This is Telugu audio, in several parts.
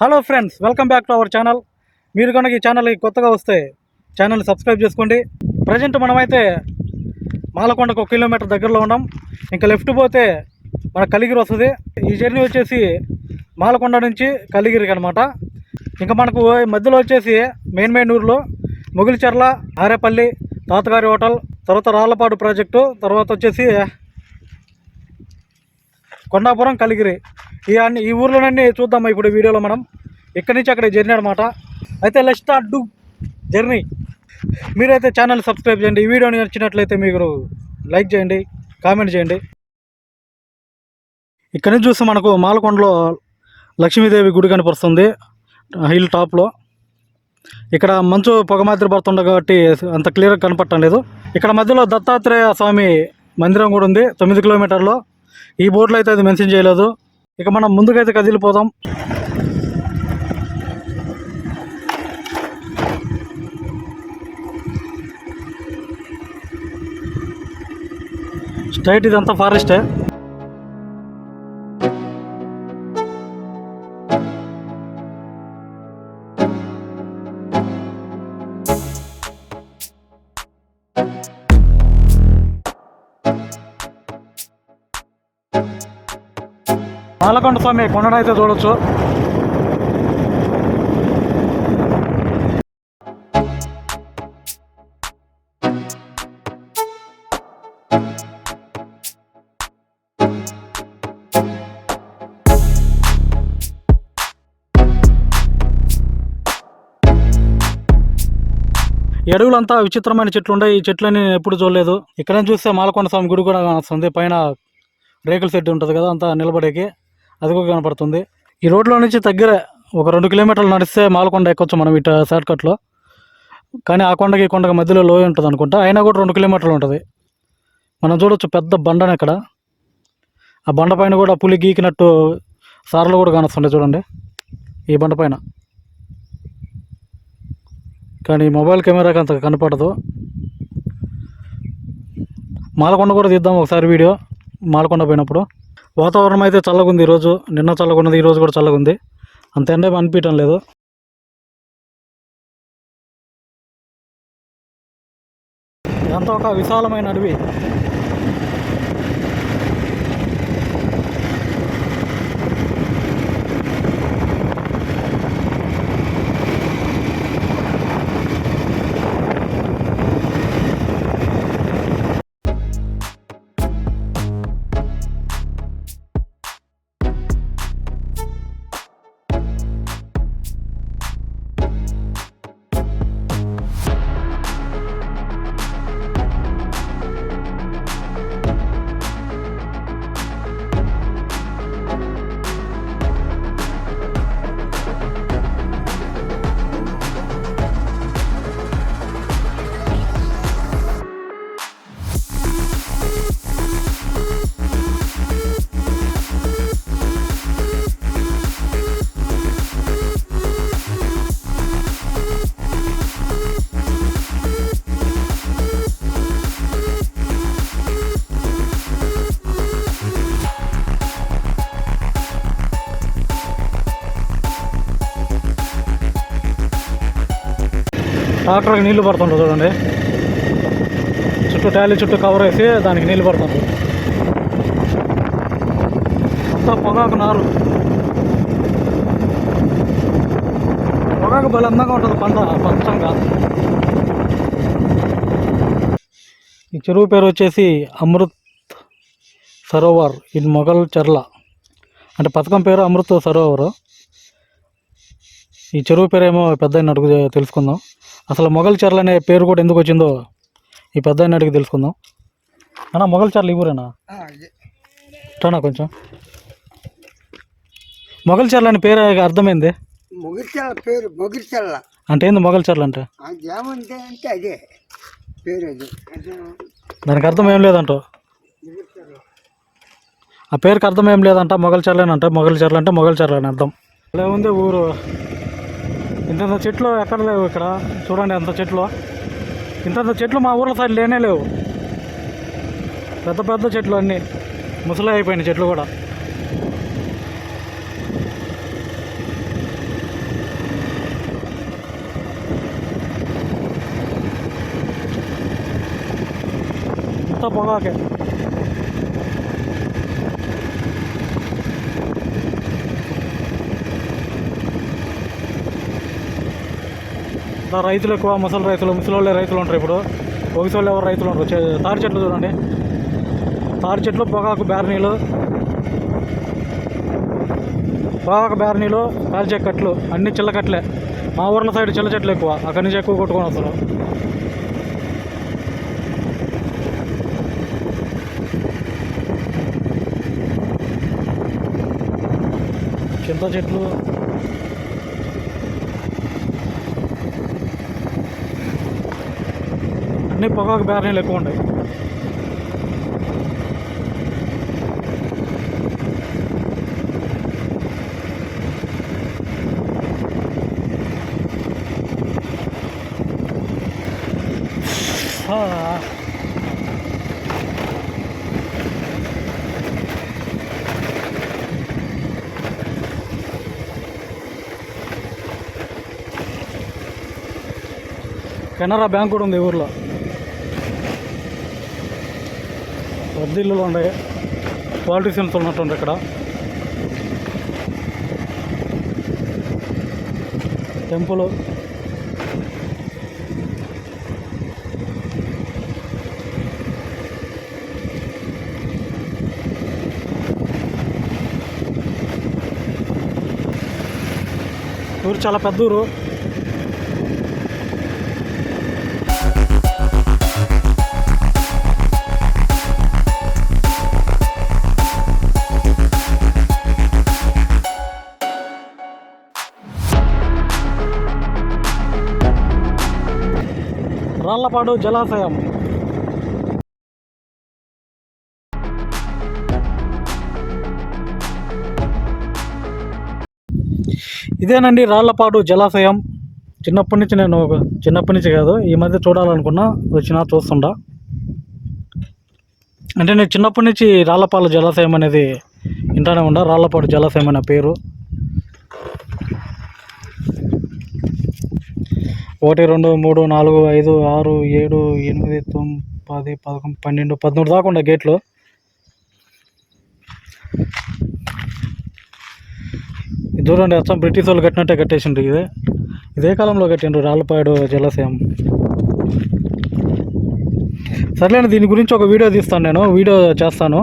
Hello friends welcome back to our channel మీరు కనుక ఈ ఛానల్కి కొత్తగా వస్తే ఛానల్ని సబ్స్క్రైబ్ చేసుకోండి. ప్రజెంట్ మనమైతే మాలకొండకు ఒక కిలోమీటర్ దగ్గరలో ఉన్నాం. ఇంకా లెఫ్ట్ పోతే మన కలిగిరి వస్తుంది. ఈ జర్నీ వచ్చేసి మాలకొండ నుంచి కలిగిరికి అనమాట ఇంకా మనకు మధ్యలో వచ్చేసి మెయిన్ మెయిన్ ఊర్లో మొగిలిచెర్ల ఆరేపల్లి తాతగారి హోటల్ తర్వాత రాళ్ళపాడు ప్రాజెక్టు తర్వాత వచ్చేసి కొండాపురం కలిగిరి. ఈ అన్ని ఈ ఊర్లోనన్నీ చూద్దాం ఇప్పుడు వీడియోలో మనం. ఇక్కడి నుంచి అక్కడ జర్నీ అనమాట అయితే లెట్ స్టార్ట్ డూ జర్నీ మీరైతే ఛానల్ సబ్స్క్రైబ్ చేయండి. ఈ వీడియోని నచ్చినట్లయితే మీరు లైక్ చేయండి కామెంట్ చేయండి. ఇక్కడ నుంచి చూస్తే మనకు మాలకొండలో లక్ష్మీదేవి గుడి కనిపిస్తుంది హిల్ టాప్లో ఇక్కడ మంచు పొగ మాదిరి పడుతుండే కాబట్టి అంత క్లియర్గా కనపడటం లేదు. ఇక్కడ మధ్యలో దత్తాత్రేయ స్వామి మందిరం కూడా ఉంది తొమ్మిది కిలోమీటర్లో. ఈ బోర్డులో అయితే అది మెన్షన్ చేయలేదు. ఇక మనం ముందుకైతే కదిలిపోదాం. స్ట్రైట్ ఇదంతా ఫారెస్టే. నల్లకొండ స్వామి కొండనైతే చూడొచ్చు. ఈ అడవులంతా విచిత్రమైన చెట్లు ఉన్నాయి. ఈ చెట్లని ఎప్పుడు చూడలేదు. ఇక్కడ చూస్తే మాలకొండ స్వామి గుడి కూడా వస్తుంది పైన రేకుల సెట్ ఉంటుంది కదా అంతా నిలబడేకి. అది కూడా కనపడుతుంది. ఈ రోడ్లో నుంచి దగ్గర ఒక రెండు కిలోమీటర్లు నడిస్తే మాలకొండ ఎక్కొచ్చు మనం ఇటు షార్ట్ కట్లో. కానీ ఆ కొండకి ఈ కొండకి మధ్యలో లోయ ఉంటుంది అనుకుంటా. అయినా కూడా రెండు కిలోమీటర్లు ఉంటుంది. మనం చూడొచ్చు పెద్ద బండని ఇక్కడ ఆ బండ పైన కూడా పులి గీకినట్టు సార్లు కూడా కానొస్తుండే చూడండి. ఈ బండ పైన. కానీ మొబైల్ కెమెరాకి అంత కనపడదు. మాలకొండ కూడా తీద్దాం ఒకసారి వీడియో. మాలకొండ పోయినప్పుడు. వాతావరణం అయితే చల్లగుంది ఈరోజు. నిన్న చల్లగున్నది ఈరోజు కూడా చల్లగుంది. అంత ఎండ అనిపించడం లేదు. ఇదంతా ఒక విశాలమైన అడవి. ట్రాక్టర్కి నీళ్ళు పడుతుండ్రు చూడండి. చుట్టూ టాలీ చుట్టూ కవర్ వేసి దానికి నీళ్ళు పడుతుండ్రు. అంతా పొగాకు నారు. పొగాకు బలందంగా అందంగా ఉంటుంది పంట పచ్చంగా ఈ చెరువు పేరు వచ్చేసి అమృత్ సరోవర్ ఇన్ మొఘల్ చర్ల. అంటే పథకం పేరు అమృత్ సరోవర్. ఈ చెరువు పేరేమో పెద్ద అడుగు తెలుసుకుందాం. అసలు మొఘల్ చర్ల అనే పేరు కూడా ఎందుకు వచ్చిందో ఈ పెద్ద అడిగి తెలుసుకుందాం. అన్న మొఘల్ చర్ల ఈ ఊరేనా? రానా కొంచెం. మొఘల్ చర్ల అనే పేరు అర్థమైంది? ముగిర్చల్ల పేరు ముగిర్చల్ల అంటే ఏంది మొఘల్ చర్ల అంటే? అది ఏమంటే అంటే అదే పేరు అది. అది దానికి అర్థం ఏం లేదంట. ఆ పేరుకి అర్థం ఏం లేదంట మొఘల్ చర్ల అని అంటే మొఘల్ చర్ల అంటే మొఘల్ చర్ల అని అర్థం. అలా ఉంది ఊరు? ఇంతంత చెట్లు ఎక్కడ లేవు ఇక్కడ? చూడండి అంత చెట్లు. ఇంతంత చెట్లు మా ఊర్ల సైడ్ లేనే లేవు. పెద్ద పెద్ద చెట్లు అన్నీ. ముసలి అయిపోయినాయి చెట్లు కూడా. ఇంత పొగాకే. రైతులు ఎక్కువ ముసలి రైతులు ముసలి రైతులు ఉంటారు ఇప్పుడు. ఒకసోళ్ళు ఎవరు రైతులు ఉంటారు తాడి చెట్లు చూడండి. తాడి చెట్లు పొగాకు బ్యారనీలు. పొగాకు బేరనీలు కాల్చే కట్లు అన్ని చిల్ల కట్లే. మా ఊర్ల సైడ్ చిల్ల చెట్లు ఎక్కువ. అక్కడి నుంచి ఎక్కువ కొట్టుకొని వస్తారు చింత చెట్లు అన్ని పొగాకు బ్యారీలు ఎక్కువ ఉంటాయి కెనరా బ్యాంక్ కూడా ఉంది ఊర్లో. పెద్ద ఇల్లులు ఉన్నాయి పాలిటీషియన్స్ ఉన్నట్టుండే ఇక్కడ. టెంపుల్. ఊరు చాలా పెద్ద ఊరు. కాపాడు జలాశయం. ఇదేనండి రాళ్ళపాడు జలాశయం. చిన్నప్పటి నుంచి నేను ఒక- చిన్నప్పటి నుంచి కాదు ఈ మధ్య చూడాలనుకున్నా వచ్చినా చూస్తుండా. అంటే నేను చిన్నప్పటి నుంచి రాళ్ళపాడు జలాశయం అనేది వింటానే ఉండా రాళ్ళపాడు జలాశయం అనే పేరు. ఒకటి రెండు మూడు నాలుగు ఐదు ఆరు ఏడు ఎనిమిది తొమ్మిది పది పదకొండు పన్నెండు పదమూడు దాకా ఉండే గేట్లు. ఇది చూడండి అచ్చం బ్రిటిష్ వాళ్ళు కట్టినట్టే కట్టేసిండ్రు ఇది. ఇదే కాలంలో కట్టిండ్రు రాళ్ళపాడు జలాశయం. సర్లేండి దీని గురించి ఒక వీడియో తీస్తాను నేను. వీడియో చేస్తాను.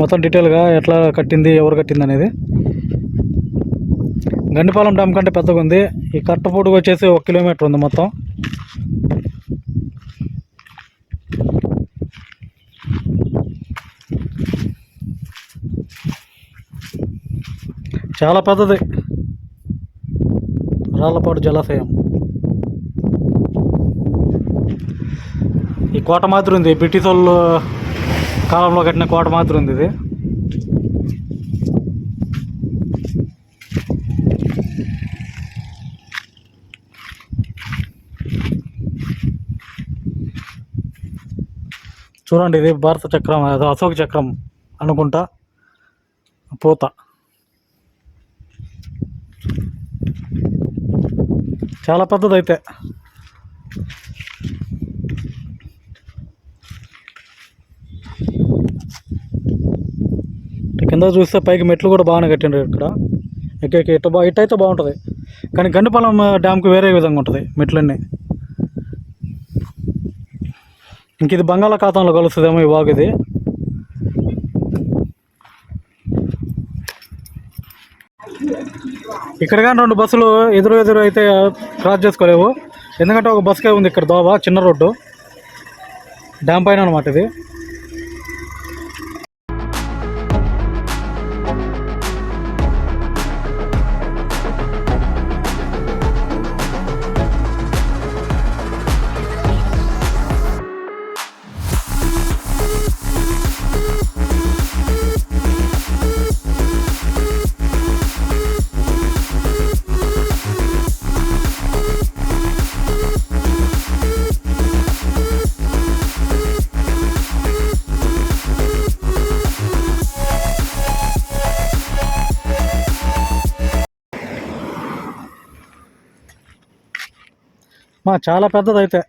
మొత్తం డీటెయిల్గా ఎట్లా కట్టింది ఎవరు కట్టింది అనేది. గండిపాలెం డ్యామ్ కంటే పెద్దగా ఉంది ఈ కట్ట వచ్చేసి ఒక కిలోమీటర్ ఉంది మొత్తం. చాలా పెద్దది. రాళ్ళపాడు జలాశయం. ఈ కోట మాత్రం ఉంది. బ్రిటిష్ వాళ్ళు కాలంలో కట్టిన కోట మాత్రం ఉంది ఇది. చూడండి ఇది భారత చక్రం అదో అశోక చక్రం అనుకుంటా. పూత. చాలా పెద్దది అయితే కింద చూస్తే పైకి మెట్లు కూడా బాగానే కట్టిండ్రు ఇక్కడ. ఎక్క ఇట్ట బా ఇట్ట అయితే బాగుంటుంది. కానీ గండిపాలెం డ్యామ్కి వేరే విధంగా ఉంటుంది మెట్లన్నీ. ఇంక ఇది బంగాళాఖాతంలో కలుస్తుందేమో ఈ వాగు ఇది. ఇక్కడ కానీ రెండు బస్సులు ఎదురు ఎదురు అయితే క్రాస్ చేసుకోలేవు. ఎందుకంటే ఒక బస్కే ఉంది ఇక్కడ దోవ చిన్న రోడ్డు. డ్యామ్ పైన అనమాట ఇది. మా చాలా పెద్దది అయితే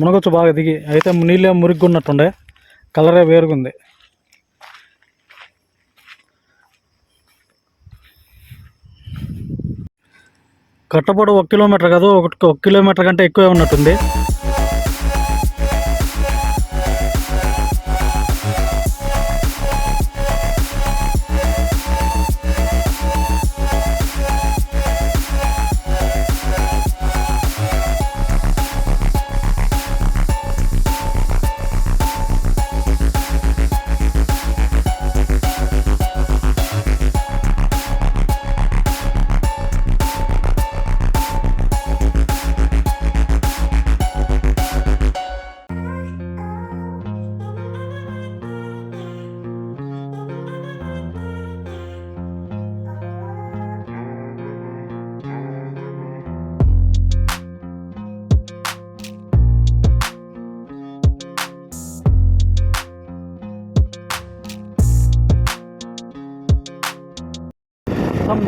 మునగొచ్చు బాగా దిగి అయితే నీళ్ళే మురిగ్గున్నట్టుండే కలరే వేరుగుంది. కట్టపొడ ఒక కిలోమీటర్ కాదు ఒక కిలోమీటర్ కంటే ఎక్కువే ఉన్నట్టుంది.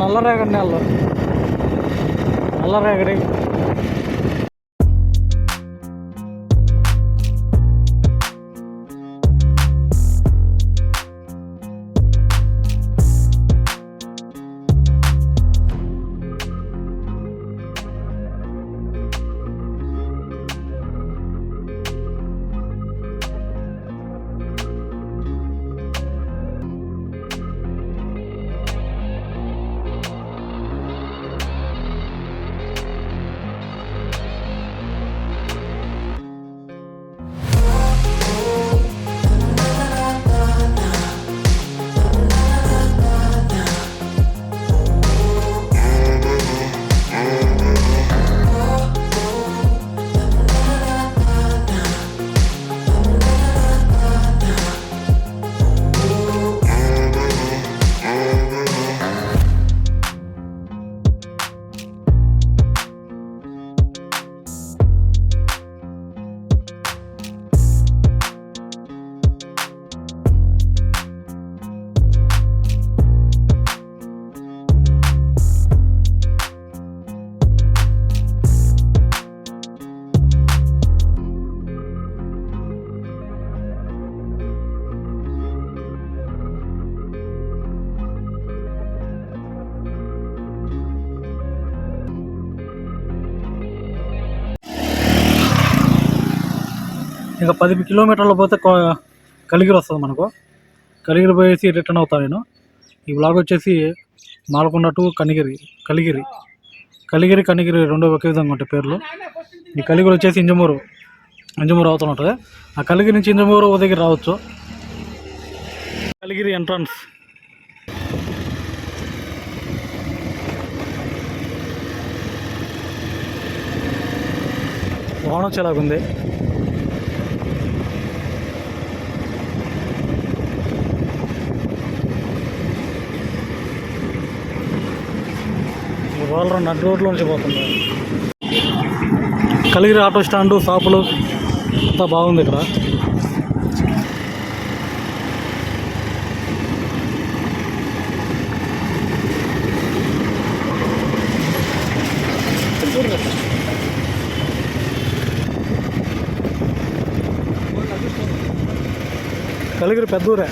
మొత్తం నల్లరేగడి నేలలో నల్లరేగడి ఇంకా పది కిలోమీటర్లు పోతే కలిగిరి వస్తుంది మనకు. కలిగిరి పోయేసి రిటర్న్ అవుతాను నేను? ఈ బ్లాగ్ వచ్చేసి మాలకొండ టు కనిగిరి కలిగిరి. కలిగిరి కనిగిరి రెండు ఒకే విధంగా ఉంటాయి పేర్లు. ఈ కలిగిరి వచ్చేసి ఇంజమూరు ఇంజమూరు అవుతూ ఉంటుంది. ఆ కలిగిరి నుంచి ఇంజమూరు దగ్గర రావచ్చు. కలిగిరి ఎంట్రన్స్ వాన వచ్చేలాగుంది. వాళ్ళు నడు రోడ్లో నుంచి పోతుంది కలిగిరి ఆటో స్టాండు షాపులు అంతా బాగుంది ఇక్కడ. కలిగిరి పెద్దూరే.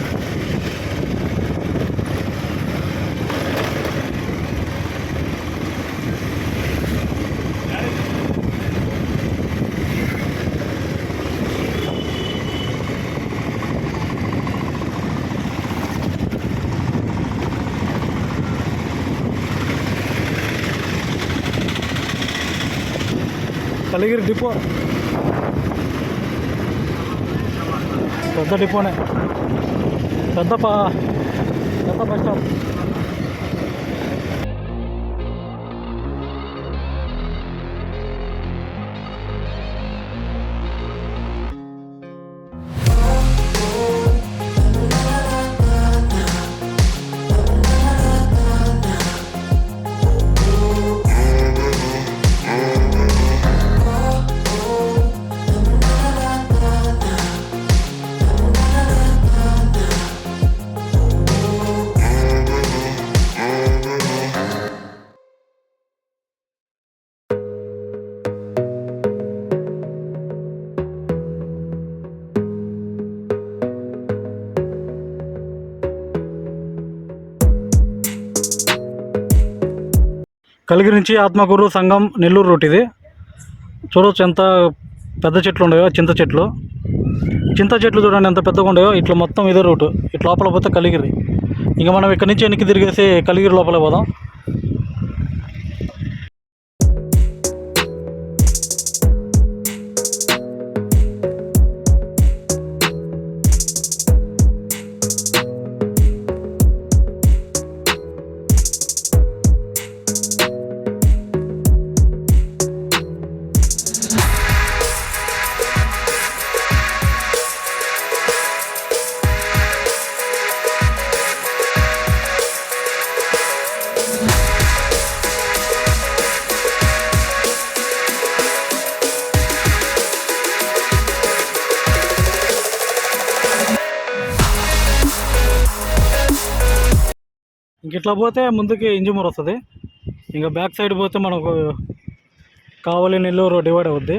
కలిగిరి డిపో పెద్ద డిపోనే పెద్ద పా పెద్ద బస్ స్టాప్ కలిగి నుంచి ఆత్మకూరు సంఘం నెల్లూరు రూట్ ఇది. చూడవచ్చు ఎంత పెద్ద చెట్లు ఉన్నాయో చింత చెట్లు. చింత చెట్లు చూడండి ఎంత పెద్దగా ఉన్నాయో ఇట్లా మొత్తం ఇదే రూటు. ఇట్లా లోపల పోతే కలిగిరి. ఇంకా మనం ఇక్కడ నుంచి వెనక్కి తిరిగేసి కలిగిరి లోపల పోదాం. ఇట్లా పోతే ముందుకి ఇంజమూర్ వస్తుంది. ఇంకా బ్యాక్ సైడ్ పోతే మనకు కావలి నెల్లూరు డివైడ్ అవుద్ది.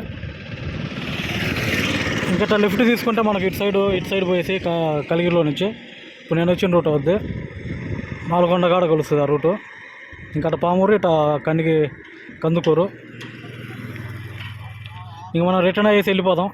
ఇంకా ఇట్లా లెఫ్ట్ తీసుకుంటే మనకి ఇటు సైడ్ ఇటు సైడ్ పోయేసి కలిగిరిలో నుంచి ఇప్పుడు నేను వచ్చిన రూట్ అవుద్ది. నాలుగొండ కాడ కలుస్తుంది ఆ రూటు. ఇంకా అటు పామూరు ఇట కందికి కందుకూరు. ఇంక మనం రిటర్న్ అయ్యేసి వెళ్ళిపోదాం.